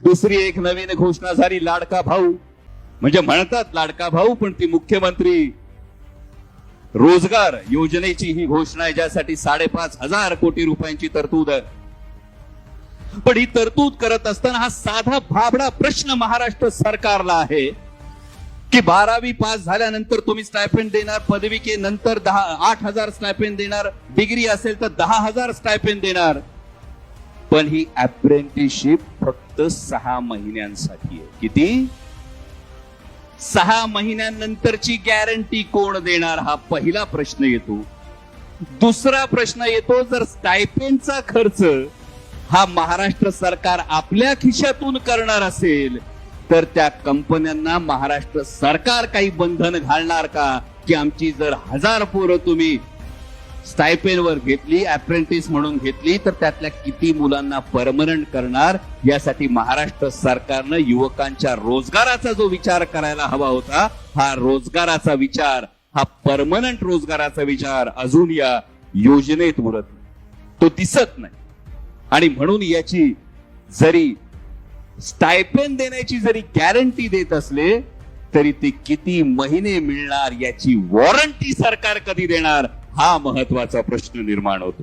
दुसरी एक नवीन घोषणा झाली लाडका भाऊ. म्हणजे म्हणतात लाडका भाऊ पण ती मुख्यमंत्री रोजगार योजनेची ही घोषणा आहे ज्यासाठी साडेपाच हजार कोटी रुपयांची तरतूद आहे. पण ही तरतूद करत असताना हा साधा भाबडा प्रश्न महाराष्ट्र सरकारला आहे की बारावी पास झाल्यानंतर तुम्ही स्टायपेंड देणार पदविके नंतर दहा आठ हजार स्टायपेंड देणार डिग्री असेल तर दहा हजार स्टायपेंड देणार. पण ही अप्रेंटिसशिप फक्त सहा महिन्यांसाठी आहे. किती? सहा महिन्यांनंतरची गॅरंटी कोण देणार? हा पहिला प्रश्न येतो. दुसरा प्रश्न येतो जर स्टायपेंडचा खर्च हा महाराष्ट्र सरकार आपल्या खिशातून करणार असेल तर त्या कंपन्यांना महाराष्ट्र सरकार काही बंधन घालणार का? की आमची जर हजार पोरं तुम्ही स्टायपेनवर घेतली अप्रेंटिस म्हणून घेतली तर त्यातल्या किती मुलांना परमनंट करणार यासाठी महाराष्ट्र सरकारनं युवकांच्या रोजगाराचा जो विचार करायला हवा होता हा रोजगाराचा विचार हा परमनंट रोजगाराचा विचार अजून या योजनेत उरत नाही. तो दिसत नाही. आणि म्हणून याची जरी स्टायपेन देण्याची जरी गॅरंटी देत असले तरी ते किती महिने मिळणार याची वॉरंटी सरकार कधी देणार हा महत्त्वाचा प्रश्न निर्माण होतो.